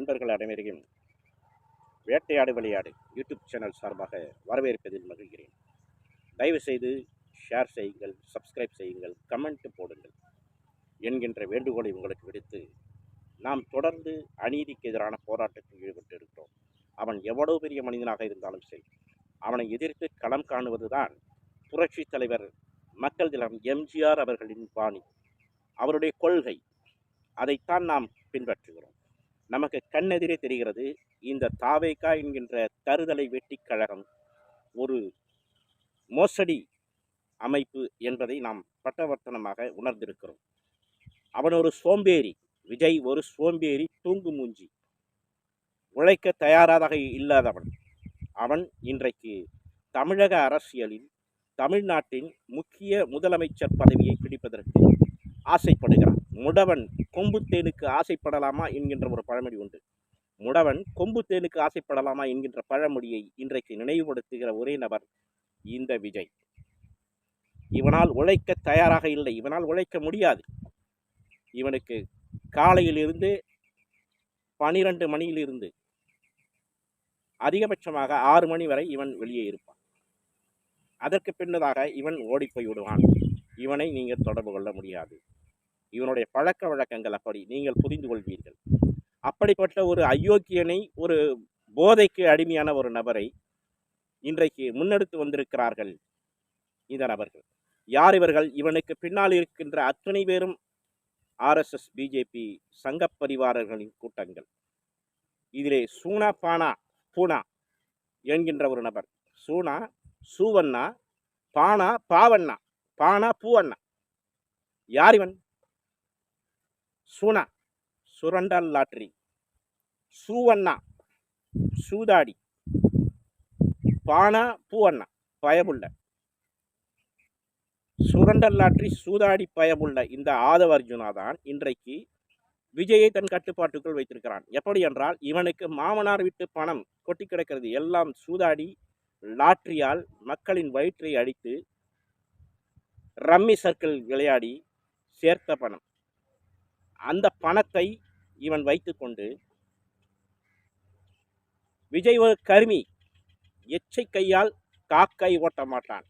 நண்பர்கள் அனைவரையும் வேட்டையாடு விளையாடு யூடியூப் சேனல் சார்பாக வரவேற்பதில் மகிழ்கிறேன். தயவு செய்து ஷேர் செய்யுங்கள் சப்ஸ்கிரைப் செய்யுங்கள் கமெண்ட் போடுங்கள் என்கின்ற வேண்டுகோளை உங்களுக்கு விடுத்து நாம் தொடர்ந்து அநீதிக்கு எதிரான போராட்டத்தில் ஈடுபட்டு இருக்கிறோம். அவன் எவ்வளவு பெரிய மனிதனாக இருந்தாலும் சரி அவனை எதிர்த்து களம் காணுவதுதான் புரட்சி தலைவர் மக்கள் திலம் எம்ஜிஆர் அவர்களின் பாணி. அவருடைய கொள்கை அதைத்தான் நாம் பின்பற்றுகிறோம் நமக்கு கண்ணெதிரே தெரிகிறது. இந்த தாவேகா என்கின்ற தருதலை வெட்டிக் கழகம் ஒரு மோசடி அமைப்பு என்பதை நாம் பட்டவர்த்தனமாக உணர்ந்திருக்கிறோம். அவன் ஒரு சோம்பேறி விஜய் ஒரு சோம்பேறி தூங்கு மூஞ்சி உழைக்க தயாராக இல்லாதவன். அவன் இன்றைக்கு தமிழக அரசியலில் தமிழ்நாட்டின் முக்கிய முதலமைச்சர் பதவியை பிடிப்பதற்கு ஆசைப்படுகிறான். முடவன் கொம்பு தேனுக்கு ஆசைப்படலாமா என்கின்ற ஒரு பழமொழி உண்டு. முடவன் கொம்பு தேனுக்கு ஆசைப்படலாமா என்கின்ற பழமொழியை இன்றைக்கு நினைவுபடுத்துகிற ஒரே நபர் இந்த விஜய். இவனால் உழைக்க தயாராக இல்லை. இவனால் உழைக்க முடியாது. இவனுக்கு காலையிலிருந்து பனிரெண்டு மணியிலிருந்து அதிகபட்சமாக ஆறு மணி வரை இவன் வெளியே இருப்பான். அதற்கு பின்னதாக இவன் ஓடிப்போய் விடுவான். இவனை நீங்கள் தொடர்பு கொள்ள முடியாது. இவனுடைய பழக்க வழக்கங்கள் அப்படி நீங்கள் புரிந்து கொள்வீர்கள். அப்படிப்பட்ட ஒரு அயோக்கியனை ஒரு போதைக்கு அடிமையான ஒரு நபரை இன்றைக்கு முன்னெடுத்து வந்திருக்கிறார்கள் இந்த நபர்கள். யார் இவர்கள்? இவனுக்கு பின்னால் இருக்கின்ற அத்தனை பேரும் ஆர்எஸ்எஸ் பிஜேபி சங்க பரிவாரர்களின் கூட்டங்கள். இதிலே சூனா பானா பூனா என்கின்ற ஒரு நபர். சூனா சூவண்ணா பானா பாவண்ணா பானா பூவண்ணா. யார் இவன்? சூனா சுரண்டல் லாட்ரி சூவண்ணா சூதாடி பானா பூவண்ணா பயமுள்ள சுரண்டல் லாட்ரி சூதாடி பயமுள்ள இந்த ஆதவ அர்ஜுனா தான் இன்றைக்கு விஜயை தன் கட்டுப்பாட்டுக்குள் வைத்திருக்கிறான். எப்படி என்றால் இவனுக்கு மாமனார் விட்டு பணம் கொட்டி கிடக்கிறது எல்லாம் சூதாடி லாட்ரியால் மக்களின் வயிற்றை அடித்து ரம்மி சர்க்கிள் விளையாடி சேர்த்த பணம். அந்த பணத்தை இவன் வைத்துக்கொண்டு விஜய் ஒரு கருமி எச்சை கையால் காக்கை ஓட்ட மாட்டான்.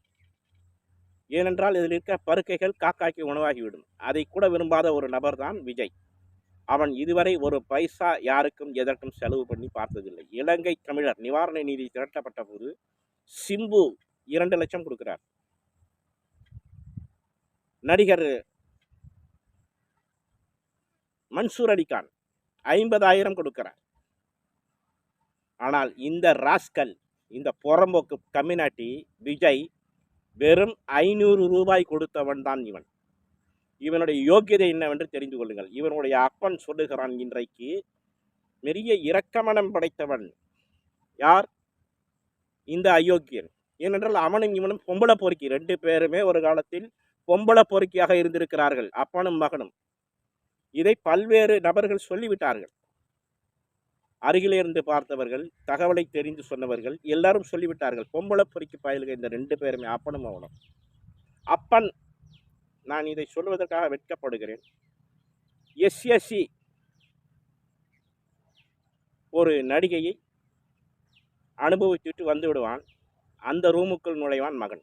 ஏனென்றால் இதில் இருக்க பருக்கைகள் காக்காய்க்கு உணவாகிவிடும். அதை கூட விரும்பாத ஒரு நபர்தான் விஜய். அவன் இதுவரை ஒரு பைசா யாருக்கும் எதற்கும் செலவு பண்ணி பார்த்ததில்லை. இலங்கை தமிழர் நிவாரண நிதி திரட்டப்பட்ட போது சிம்பு இரண்டு லட்சம் கொடுக்கிறார். நடிகர் மன்சூர் அலிகான் ஐம்பதாயிரம் கொடுக்கிறார். ஆனால் இந்த ராஸ்கல் இந்த புறம்போக்கு கம்யூனாட்டி விஜய் வெறும் ஐநூறு ரூபாய் கொடுத்தவன் தான் இவன். இவனுடைய யோக்கியதை என்னவென்று தெரிந்து கொள்ளுங்கள். இவனுடைய அப்பன் சொல்லுகிறான் இன்றைக்கு பெரிய இரக்கமனம் படைத்தவன் யார்? இந்த அயோக்கியன். ஏனென்றால் அவனும் இவனும் பொம்பளை பொறுக்கி ரெண்டு பேருமே ஒரு காலத்தில் பொம்பளை பொறுக்கியாக இருந்திருக்கிறார்கள் அப்பனும் மகனும். இதை பல்வேறு நபர்கள் சொல்லிவிட்டார்கள். அருகிலே இருந்து பார்த்தவர்கள் தகவலை தெரிந்து சொன்னவர்கள் எல்லாரும் சொல்லிவிட்டார்கள். பொம்பளை பொறிக்கு பயல்கள் இந்த ரெண்டு பேருமே அப்பனும் அவனும். அப்பன் நான் இதை சொல்வதற்காக வெட்கப்படுகிறேன். எஸ்எஸ்சி ஒரு நடிகையை அனுபவிச்சுட்டு வந்து விடுவான். அந்த ரூமுக்குள் நுழைவான் மகன்.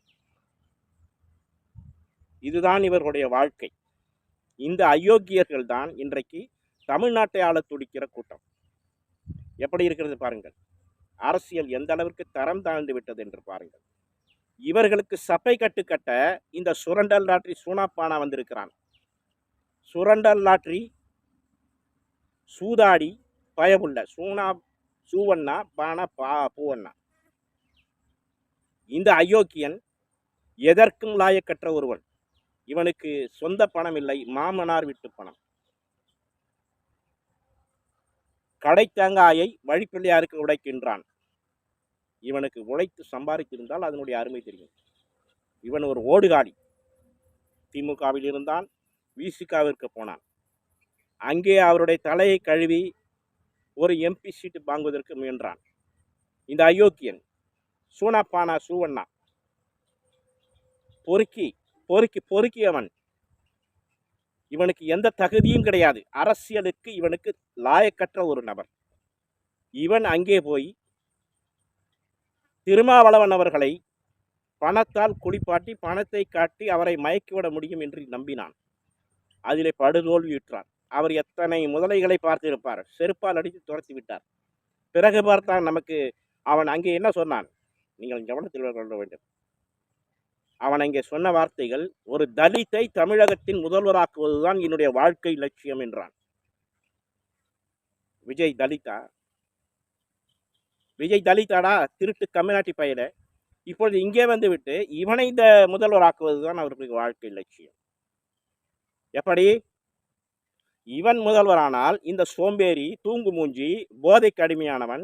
இதுதான் இவர்களுடைய வாழ்க்கை. இந்த அயோக்கியர்கள் தான் இன்றைக்கு தமிழ்நாட்டை ஆள துடிக்கிற கூட்டம். எப்படி இருக்கிறது பாருங்கள். அரசியல் எந்த அளவிற்கு தரம் தாழ்ந்து விட்டது என்று பாருங்கள். இவர்களுக்கு சப்பை கட்டு கட்ட இந்த சுரண்டல் லாட்ரி சூனாப்பானா வந்திருக்கிறான். சுரண்டல் லாட்ரி சூதாடி பயமுள்ள சூனா சூவண்ணா பானா பா பூவண்ணா. இந்த அயோக்கியன் எதற்கும் லாயக்கற்ற ஒருவன். இவனுக்கு சொந்த பணம் இல்லை மாமனார் விட்டு பணம். கடை தேங்காயை வழிப்பிள்ளையாருக்கு உடைக்கின்றான். இவனுக்கு உழைத்து சம்பாதித்திருந்தால் அதனுடைய அருமை தெரியும். இவன் ஒரு ஓடுகாடி. திமுகவில் இருந்தான் விசிகாவிற்கு போனான். அங்கே அவருடைய தலையை கழுவி ஒரு எம்பி சீட்டு வாங்குவதற்கு முயன்றான். இந்த அயோக்கியன் சூனாப்பானா சூவண்ணா பொறுக்கி பொறுக்கி பொறுக்கியவன். இவனுக்கு எந்த தகுதியும் கிடையாது. அரசியலுக்கு இவனுக்கு லாயக்கற்ற ஒரு நபர். இவன் அங்கே போய் திருமாவளவன் அவர்களை பணத்தால் குளிப்பாட்டி பணத்தை காட்டி அவரை மயக்கிவிட முடியும் என்று நம்பினான். அதிலே படுதோல்வியுற்றான். அவர் எத்தனை முதலைகளை பார்த்திருப்பார். செருப்பால் அடித்து துரத்தி விட்டார். பிறகு பார்த்தான் நமக்கு அவன் அங்கே என்ன சொன்னான்? நீங்கள் கவனத்தில் கொள்ள வேண்டும். அவன் அங்கே சொன்ன வார்த்தைகள் ஒரு தலித்தை தமிழகத்தின் முதல்வராக்குவதுதான் என்னுடைய வாழ்க்கை லட்சியம் என்றான். விஜய் தலிதா விஜய் தலிதாடா திருட்டு கம்யூனிட்டி பையல இப்பொழுது இங்கே வந்து விட்டு இவனை இந்த முதல்வராக்குவது தான் அவர்களுக்கு வாழ்க்கை லட்சியம். எப்படி? இவன் முதல்வரானால் இந்த சோம்பேறி தூங்கு மூஞ்சி போதை கடுமையானவன்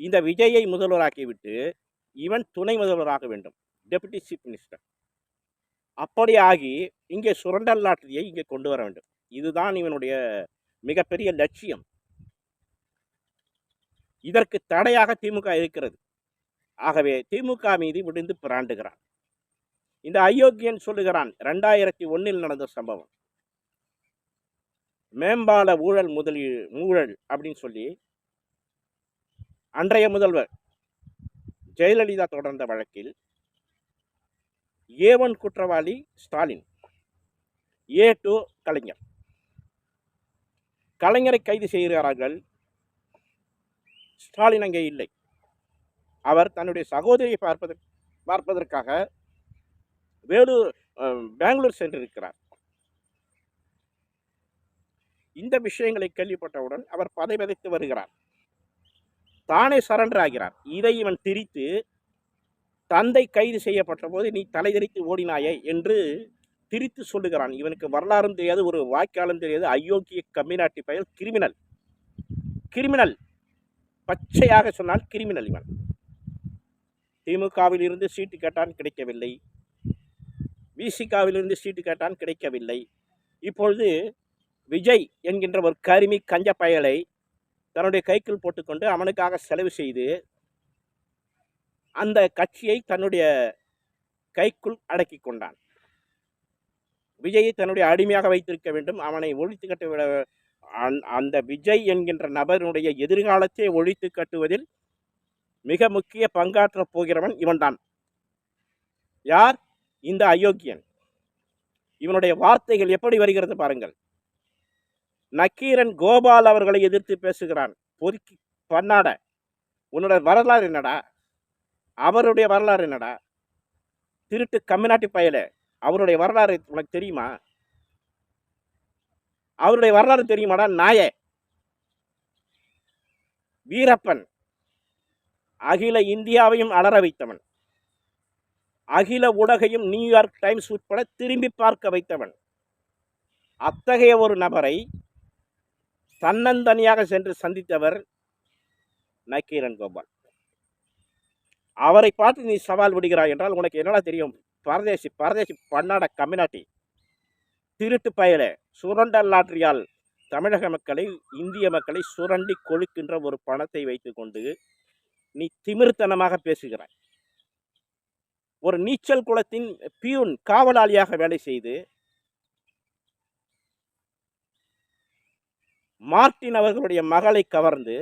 இந்த விஜயை முதல்வராக்கிவிட்டு இவன் துணை முதல்வராக வேண்டும். டெபுட்டி சீஃப் மினிஸ்டர் அப்படி ஆகி இங்கே சுரண்டல் லாட்டரியை இங்கே கொண்டு வர வேண்டும். இதுதான் இவனுடைய மிகப்பெரிய லட்சியம். இதற்கு தடையாக திமுக இருக்கிறது. ஆகவே திமுக மீது விழுந்து பிராண்டுகிறான். இந்த அயோக்கியன் சொல்லுகிறான் ரெண்டாயிரத்தி ஒன்றில் நடந்த சம்பவம். மேம்பால ஊழல் முதலீ ஊழல் அப்படின்னு சொல்லி அன்றைய முதல்வர் ஜெயலலிதா தொடர்ந்த வழக்கில் ஏ ஒன் குற்றவாளி ஸ்டாலின். ஏ டூ கலைஞர். கலைஞரை கைது செய்கிறார்கள். ஸ்டாலின் அங்கே இல்லை. அவர் தன்னுடைய சகோதரியை பார்ப்பதற் பார்ப்பதற்காக வேலூர் பெங்களூர் சென்றிருக்கிறார். இந்த விஷயங்களை கேள்விப்பட்டவுடன் அவர் பதைபதைத்து வருகிறார். தானே சரண்டர் ஆகிறார் இதை இவன் திரித்து தந்தை கைது செய்யப்பட்ட போது நீ தலைதறித்து ஓடினாயே என்று திரித்து சொல்லுகிறான். இவனுக்கு வரலாறும் தெரியாது ஒரு வாய்க்காலும் தெரியாது. அயோக்கிய கம்யூனாட்டி பயல் கிரிமினல். கிரிமினல். பச்சையாக சொன்னால் கிரிமினல் இவன். திமுகவில் இருந்து சீட்டு கேட்டான் கிடைக்கவில்லை. விசிகாவில் இருந்து சீட்டு கேட்டான் கிடைக்கவில்லை. இப்பொழுது விஜய் என்கின்ற ஒரு கருமி கஞ்ச பயலை தன்னுடைய கைக்குள் போட்டுக்கொண்டு அவனுக்காக செலவு செய்து அந்த கட்சியை தன்னுடைய கைக்குள் அடக்கி கொண்டான். விஜயை தன்னுடைய அடிமையாக வைத்திருக்க வேண்டும். அவனை ஒழித்து கட்டுவிட அந்த- அந்த விஜய் என்கின்ற நபருடைய எதிர்காலத்தை ஒழித்து கட்டுவதில் மிக முக்கிய பங்காற்றப் போகிறவன் இவன்தான். யார்? இந்த அயோக்கியன். இவனுடைய வார்த்தைகள் எப்படி வருகிறது பாருங்கள். நக்கீரன் கோபால் அவர்களை எதிர்த்து பேசுகிறான். பொறுக்கி பண்ணாட உன்னோட வரலாறு என்னடா? அவருடைய வரலாறு என்னடா? திருட்டு கம்யூனாட்டி பயல. அவருடைய வரலாறு உனக்கு தெரியுமா? அவருடைய வரலாறு தெரியுமாடா? நாய. வீரப்பன். அகில இந்தியாவையும் அலற வைத்தவன். அகில உலகையும் நியூயார்க் டைம்ஸ் உட்பட திரும்பி பார்க்க வைத்தவன். அத்தகைய ஒரு நபரை தன்னந்தனியாக சென்று சந்தித்தவர் நக்கீரன் கோபால். அவரை பார்த்து நீ சவால் விடுகிறாய் என்றால் உனக்கு என்னடா தெரியும்? பரதேசி பரதேசி பன்னாட கம்யூனாட்டி திருட்டு பயல சுரண்டல் லாட்டரியால் தமிழக மக்களை இந்திய மக்களை சுரண்டி கொழுக்கின்ற ஒரு பணத்தை வைத்துக்கொண்டு நீ திமிர்த்தனமாக பேசுகிறாய். ஒரு நீச்சல் குளத்தின் பியூன் காவலாளியாக வேலை செய்து மார்ட்டின் அவர்களுடைய மகளை கவர்ந்து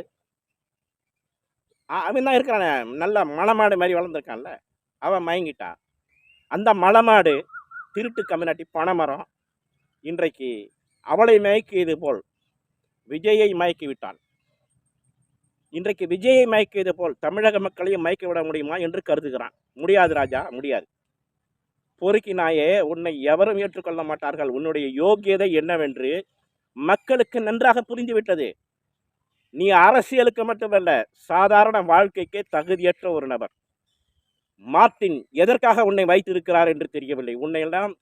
அவன் தான் இருக்கிறானே. நல்ல மலமாடு மாதிரி வளர்ந்துருக்கான்ல. அவன் மயங்கிட்டான் அந்த மலமாடு திருட்டு கம்யூனிட்டி பனைமரம். இன்றைக்கு அவளை மயக்கியது போல் விஜயை மயக்கி விட்டான் இன்றைக்கு விஜயை மயக்கியது போல் தமிழக மக்களையும் மயக்கி விட முடியுமா என்று கருதுகிறான். முடியாது ராஜா முடியாது. பொறுக்கி நாயே உன்னை எவரும் ஏற்றுக்கொள்ள மாட்டார்கள். உன்னுடைய யோகியதை என்னவென்று மக்களுக்கு நன்றாக புரிந்துவிட்டது. நீ அரசியலுக்கு மட்டுமல்ல சாதாரண வாழ்க்கைக்கே தகுதியற்ற ஒரு நபர். மார்ட்டின் எதற்காக உன்னை வைத்திருக்கிறார் என்று தெரியவில்லை. உன்னையெல்லாம்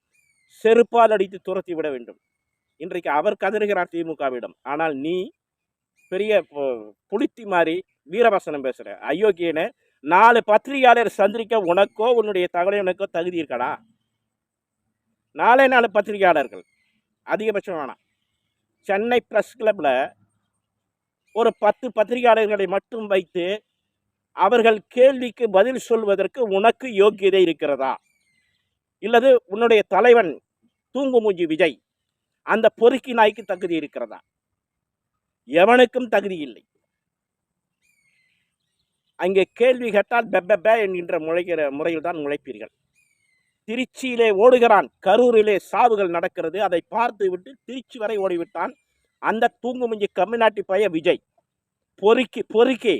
செருப்பால் அடித்து துரத்தி விட வேண்டும். இன்றைக்கு அவர் கதறுகிறார் திமுகவிடம். ஆனால் நீ பெரிய புளித்தி மாதிரி வீரவசனம் பேசுகிற அயோக்கியனை நாலு பத்திரிகையாளர் சந்திரிக்க உனக்கோ உன்னுடைய தகவலுக்கோ தகுதி இருக்கடா? நாலே நாலு பத்திரிகையாளர்கள். அதிகபட்சம் வேணாம். சென்னை ப்ரெஸ் கிளப்பில் ஒரு பத்து பத்திரிகையாளர்களை மட்டும் வைத்து அவர்கள் கேள்விக்கு பதில் சொல்வதற்கு உனக்கு யோக்கியதை இருக்கிறதா? இல்லது உன்னுடைய தலைவன் தூங்குமூஞ்சி விஜய் அந்த பொறுக்கி நாய்க்கு தகுதி இருக்கிறதா? எவனுக்கும் தகுதி இல்லை. அங்கே கேள்வி கேட்டால் பெப்பெப்பே என்கின்ற முளைகிற முறையில் தான் முளைப்பீர்கள். திருச்சியிலே ஓடுகிறான் கரூரிலே சாவுகள் நடக்கிறது அதை பார்த்து விட்டு திருச்சி வரை ஓடிவிட்டான் அந்த தூங்குமுஞ்சி கம்யூனாட்டி பைய விஜய். பொறுக்கி பொறுக்கி.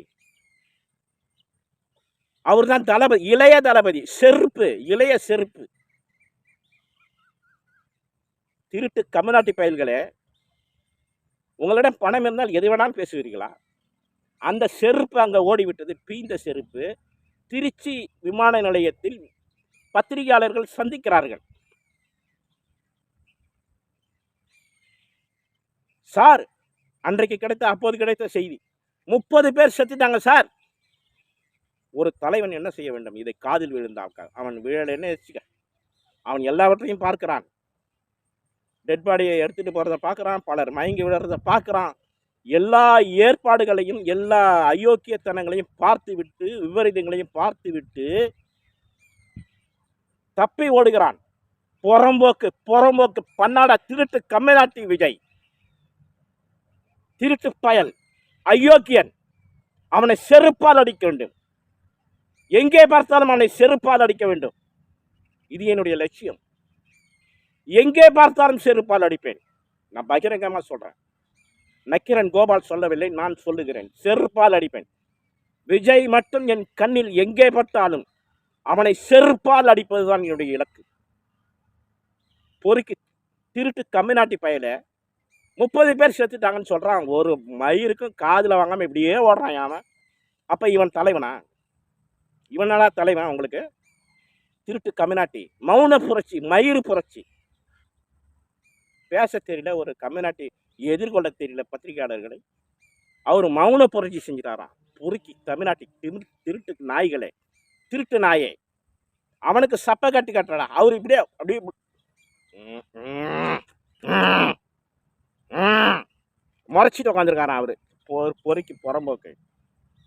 அவர்தான் தளபதி இளைய தளபதி செருப்பு இளைய செருப்பு. திருட்டு கம்யூனாட்டி பயல்களே உங்களிடம் பணம் இருந்தால் எது வேணாலும் பேசுவீர்களா? அந்த செருப்பு அங்கே ஓடிவிட்டது பீந்த செருப்பு. திருச்சி விமான நிலையத்தில் பத்திரிகையாளர்கள் சந்திக்கிறார்கள். சார் அன்றைக்கு கிடைத்த அப்போது கிடைத்த செய்தி முப்பது பேர் செத்துட்டாங்க சார். ஒரு தலைவன் என்ன செய்ய வேண்டும்? இதை காதில் விழுந்தாக்க அவன் விழலைன்னு வச்சுக்க அவன் எல்லாவற்றையும் பார்க்கிறான். டெட் பாடியை எடுத்துகிட்டு போகிறத பார்க்குறான் பலர் மயங்கி விழுறத பார்க்குறான். எல்லா ஏற்பாடுகளையும் எல்லா அயோக்கியத்தனங்களையும் பார்த்து விட்டு விபரீதங்களையும் பார்த்து விட்டு தப்பி ஓடுகிறான். புறம்போக்கு புறம்போக்கு பன்னாட திருட்டு கம்மிநாட்டி விஜய். திருட்டு பயல். அயோக்கியன். அவனை செருப்பால் அடிக்க வேண்டும். எங்கே பார்த்தாலும் அவனை செருப்பால் அடிக்க வேண்டும். இது என்னுடைய லட்சியம். எங்கே பார்த்தாலும் செருப்பால் அடிப்பேன். நான் பகிரங்கமாக சொல்கிறேன் நக்கிரன் கோபால் சொல்லவில்லை நான் சொல்லுகிறேன். செருப்பால் அடிப்பேன். விஜய் மட்டும் என் கண்ணில் எங்கே பட்டாலும் அவனை செருப்பால் அடிப்பதுதான் என்னுடைய இலக்கு. பொறுக்கி திருட்டு தமிழ்நாட்டு பயல முப்பது பேர் செத்துட்டாங்கன்னு சொல்கிறான் ஒரு மயிருக்கும் காதில் வாங்காமல் இப்படியே ஓடுறான் அவன் அப்போ இவன் தலைவனா? இவனாடா தலைவன் உங்களுக்கு? திருட்டு கம்யூனாட்டி மௌன புரட்சி மயிறு புரட்சி. பேச தெரியல ஒரு கம்யூனாட்டி எதிர்கொள்ள தெரியல பத்திரிகையாளர்களை. அவர் மௌன புரட்சி செஞ்சிட்டாராம். பொறுக்கி தமிழ்நாட்டி திரு திருட்டு நாய்களே. திருட்டு நாயே. அவனுக்கு சப்பை கட்டி கட்டுறடா. அவர் இப்படியே அப்படியே முறைச்சிட்டு உட்காந்துருக்காராம் அவர்? பொ- பொறுக்கி புறம்போக்கு.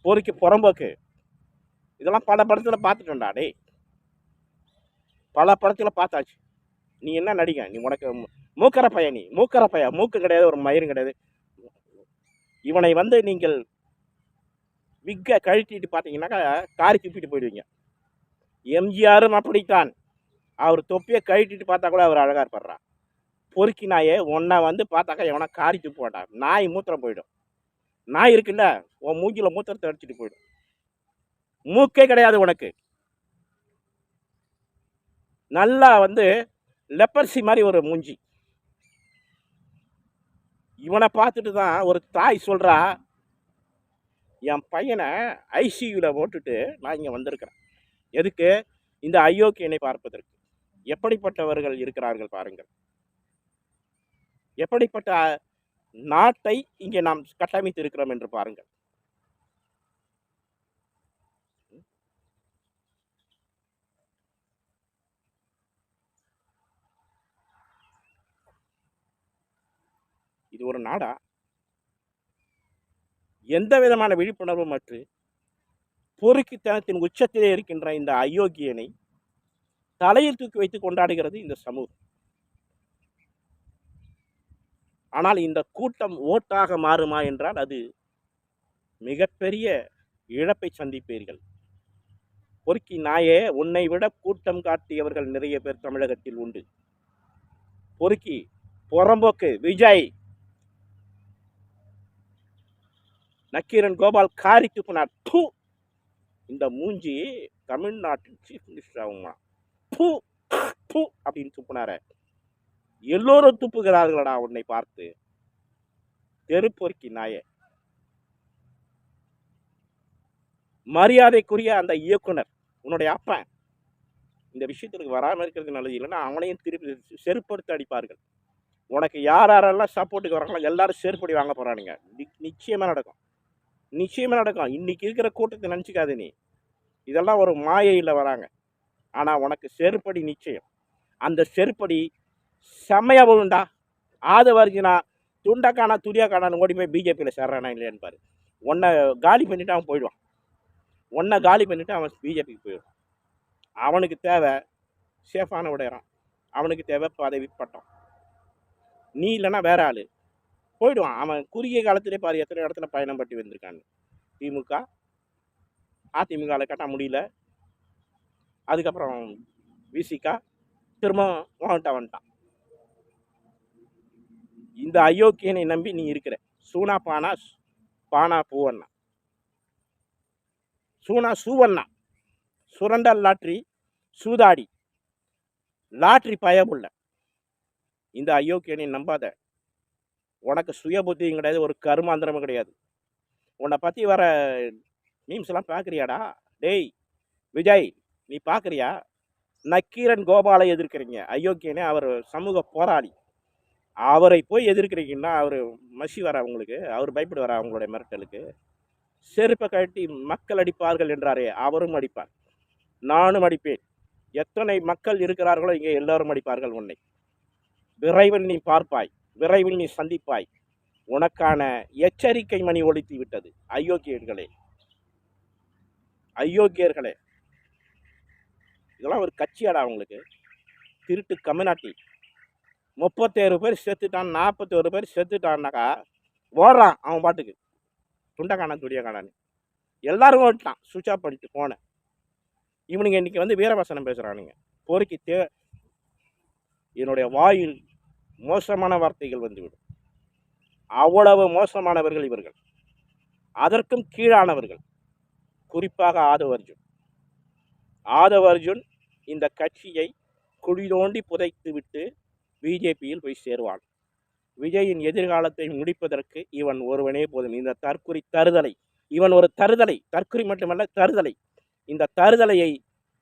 பொறுக்கி புறம்போக்கு. இதெல்லாம் பல படத்தில் பார்த்துட்டோம்டா டேய். பல படத்தில் பார்த்தாச்சு நீ என்ன நடிக்க நீ உனக்கு மூக்கர பையன் நீ. மூக்கர பையன் மூக்கு கிடையாது ஒரு மயிரும் கிடையாது. இவனை வந்து நீங்கள் விக்க கழட்டிட்டு பார்த்தீங்கன்னாக்கா காரி துப்பிட்டு போயிடுவீங்க. எம்ஜிஆரும் அப்படித்தான். அவர் தொப்பியை கழட்டிட்டு பார்த்தா கூட அவர் அழகாக இருப்படுறான் பொறுக்கி நாயே உன்னை வந்து பார்த்தாக்கா எவனா காரி போட்டான் நாய் மூத்திரம் போயிடும். நாய் இருக்குல்ல உன் மூஞ்சில் மூத்திரத்தை அடிச்சுட்டு போயிடும். மூக்கே கிடையாது உனக்கு. நல்லா வந்து லெப்பர்சி மாதிரி ஒரு மூஞ்சி. இவனை பார்த்துட்டு தான் ஒரு தாய் சொல்கிறா என் பையனை ஐசியூவில் போட்டுட்டு நான் இங்கே வந்திருக்கிறேன். எதுக்கு? இந்த அயோக்கியனை பார்ப்பதற்கு. எப்படிப்பட்டவர்கள் இருக்கிறார்கள் பாருங்கள். எப்படிப்பட்ட நாட்டை இங்கே நாம் கட்டமைத்து இருக்கிறோம் என்று பாருங்கள். இது ஒரு நாடா? எந்த விதமான விழிப்புணர்வு மற்றும் பொறுக்கித்தனத்தின் உச்சத்திலே இருக்கின்ற இந்த அயோக்கியனை தலையில் தூக்கி வைத்து கொண்டாடுகிறது இந்த சமூகம். ஆனால் இந்த கூட்டம் ஓட்டாக மாறுமா என்றால் அது மிகப்பெரிய இழப்பை சந்திப்பீர்கள். பொறுக்கி நாயே உன்னை விட கூட்டம் காட்டியவர்கள் நிறைய பேர் தமிழகத்தில் உண்டு. பொறுக்கி புறம்போக்கு விஜய் நக்கீரன் கோபால் காரி துப்புனார் பூ! இந்த மூஞ்சி தமிழ்நாட்டின் சீஃப் மினிஸ்டர் ஆகுமா? பூ! பூ! அப்படின்னு துப்புனார. எல்லோரும் துப்புகிறார்களடா உன்னை பார்த்து. தெருப்பொறுக்கி நாயே மரியாதைக்குரிய அந்த இயக்குனர் உன்னுடைய அப்பன் இந்த விஷயத்துக்கு வராமல் இருக்கிறது நல்லது இல்லைன்னா அவனையும் திருப்பி செருப்படுத்தி அடிப்பார்கள். உனக்கு யார் யாரெல்லாம் சப்போர்ட்டுக்கு வராங்களோ எல்லாரும் செருப்படி வாங்க போகிறானுங்க நி- நிச்சயமாக நடக்கும். நிச்சயமாக நடக்கும். இன்றைக்கி இருக்கிற கூட்டத்தை நினச்சிக்காத நீ. இதெல்லாம் ஒரு மாயையில் வராங்க. ஆனால் உனக்கு செருப்படி நிச்சயம். அந்த செருப்படி செம்மையாக விழுண்டா ஆது காணா துண்டக்கானா துரியாக்கானான்னு ஓடி போய் பிஜேபியில் சேர்றானா இல்லையான்னு பாரு. உன்னை காலி பண்ணிட்டு அவன் போயிடுவான். உன்னை காலி பண்ணிவிட்டு அவன் பிஜேபிக்கு போயிடுவான். அவனுக்கு தேவை சேஃபான உடையறான். அவனுக்கு தேவை பதவி பட்டம். நீ இல்லைன்னா வேற ஆள். போயிடுவான். அவன் குறுகிய காலத்திலே பாரு எத்தனை இடத்துல பயணம் பட்டு வந்திருக்கான்னு. திமுக அதிமுகவில் கட்ட முடியல. அதுக்கப்புறம் விசிகா திரும்ப வாங்கிட்ட வந்துட்டான். இந்த அயோக்கியனை நம்பி நீ இருக்கிற. சூனா பானா பானா பூவண்ணா. சூனா சூவண்ணா. சுரண்டல் லாட்ரி சூதாடி. லாட்ரி பயமுள்ள. இந்த அயோக்கியனை நம்பாத. உனக்கு சுய புத்தியும் கிடையாது ஒரு கருமாந்திரமும் கிடையாது. உன்னை பற்றி வர மீம்ஸ்லாம் பார்க்குறியாடா டேய் விஜய் நீ பார்க்குறியா நக்கீரன் கோபாலை எதிர்க்கிறீங்க. அயோக்கியனே அவர் சமூக போராளி. அவரை போய் எதிர்க்கிறீங்கன்னா அவர் மசி வர அவங்களுக்கு அவர் பயப்படுவார் அவங்களுடைய மிரட்டலுக்கு. செருப்பை கட்டி மக்கள் அடிப்பார்கள் என்றாரே அவரும் அடிப்பார். நானும் அடிப்பேன். எத்தனை மக்கள் இருக்கிறார்களோ இங்கே எல்லாரும் அடிப்பார்கள் உன்னை. விரைவில் நீ பார்ப்பாய் விரைவில் நீ சந்திப்பாய். உனக்கான எச்சரிக்கை மணி ஒழித்து விட்டது அயோக்கியர்களே. அயோக்கியர்களே. இதெல்லாம் ஒரு கட்சியாடா அவங்களுக்கு திருட்டு கம்யூனாட்டி முப்பத்தேழு பேர் செத்துட்டான் நாற்பத்தோரு பேர் செத்துட்டான்னாக்கா ஓடுறான் அவன் பாட்டுக்கு. துண்டை காணான் காணான்னு எல்லாரும் ஓடிட்டான். சுவிட்ச் ஆஃப் பண்ணிட்டு போனேன் இவனுங்க இன்னைக்கு வந்து வீரவசனம் பேசுகிறானுங்க பொறுக்கி தே என்னுடைய வாயில் மோசமான வார்த்தைகள் வந்துவிடும். அவ்வளவு மோசமானவர்கள் இவர்கள். அதற்கும் கீழானவர்கள். குறிப்பாக ஆதவ அர்ஜுன். ஆதவ அர்ஜுன் இந்த கட்சியை குழி தோண்டி புதைத்து விட்டு பிஜேபியில் போய் சேருவான். விஜயின் எதிர்காலத்தை முடிப்பதற்கு இவன் ஒருவனே போதும். இந்த தற்குறி தருதலை இவன் ஒரு தருதலை தற்குறி மட்டுமல்ல தருதலை. இந்த தருதலையை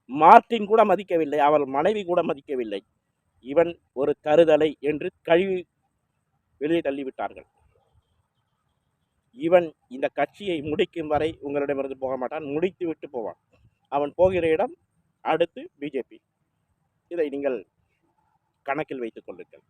மார்ட்டின் கூட மதிக்கவில்லை அவள் மனைவி கூட மதிக்கவில்லை. இவன் ஒரு தருதலை என்று கழுவி வெளியே தள்ளிவிட்டார்கள். இவன் இந்த கட்சியை முடிக்கும் வரை உங்களிடமிருந்து போக மாட்டான் முடித்து விட்டு போவான். அவன் போகிற இடம் அடுத்து பிஜேபி. இதை நீங்கள் கணக்கில் வைத்துக் கொள்ளுங்கள்.